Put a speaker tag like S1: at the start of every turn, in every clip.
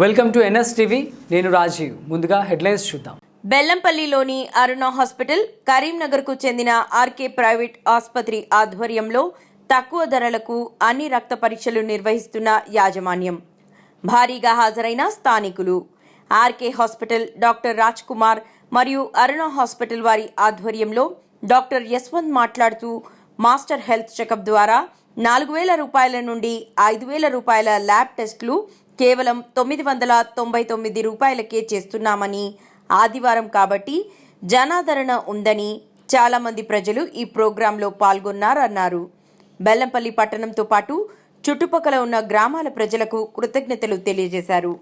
S1: Welcome to NS TV. నేను రాజీవ్. ముందుగా headlines చూద్దాం.
S2: బెల్లంపల్లిలోని అరుణ హాస్పిటల్ కరీంనగర్కు చెందిన ఆర్కే ప్రైవేట్ ఆసుపత్రి ఆధ్వర్యంలో తక్కువ ధరలకు అన్ని రక్త పరీక్షలు నిర్వహిస్తున్న యాజమాన్యం. భారీగా హాజరైన స్థానికులు. RK hospital doctor Raj Kumar మరియు అరుణ హాస్పిటల్ వారి ఆధ్వర్యంలో డాక్టర్ యశ్వంత్ మాట్లాడుతూ మాస్టర్ హెల్త్ చెకప్ ద్వారా నాలుగు వేల రూపాయల నుండి ఐదు వేల రూపాయల ల్యాబ్ టెస్టులు కేవలం తొమ్మిది వందల తొంభై తొమ్మిది రూపాయలకే చేస్తున్నామని ఆదివారం కాబట్టి జనాదరణ ఉందని చాలామంది ప్రజలు ఈ ప్రోగ్రాంలో పాల్గొన్నారన్నారు. బెల్లంపల్లి పట్టణంతో పాటు చుట్టుపక్కల ఉన్న గ్రామాల ప్రజలకు కృతజ్ఞతలు తెలియజేశారు.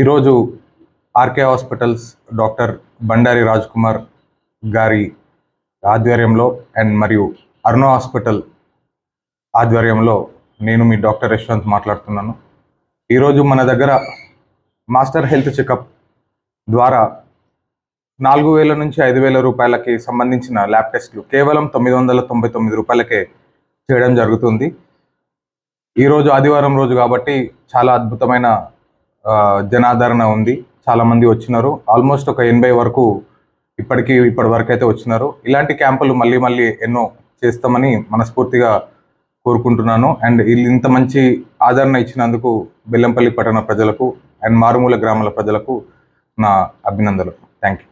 S3: ఈరోజు RK hospitals doctor Bandari Raj Kumar గారి ఆధ్వర్యంలో అండ్ మరియు అరుణ హాస్పిటల్ ఆధ్వర్యంలో నేను మీ డాక్టర్ యశ్వంత్ మాట్లాడుతున్నాను. ఈరోజు మన దగ్గర మాస్టర్ హెల్త్ చెకప్ ద్వారా నాలుగు వేల నుంచి ఐదు వేల రూపాయలకి సంబంధించిన ల్యాబ్ టెస్ట్లు కేవలం తొమ్మిది వందల తొంభై తొమ్మిది రూపాయలకే చేయడం జరుగుతుంది. ఈరోజు ఆదివారం రోజు కాబట్టి చాలా అద్భుతమైన జనాదరణ ఉంది. చాలామంది వచ్చినారు. ఆల్మోస్ట్ ఒక ఎనభై వరకు ఇప్పటికీ ఇప్పటి వరకు అయితే వచ్చినారు. ఇలాంటి క్యాంపులు మళ్ళీ మళ్ళీ ఎన్నో చేస్తామని మనస్ఫూర్తిగా కోరుకుంటున్నాను. అండ్ వీళ్ళు ఇంత మంచి ఆదరణ ఇచ్చినందుకు బెల్లంపల్లి పట్టణ ప్రజలకు అండ్ మారుమూల గ్రామాల ప్రజలకు నా అభినందనలు. Thank you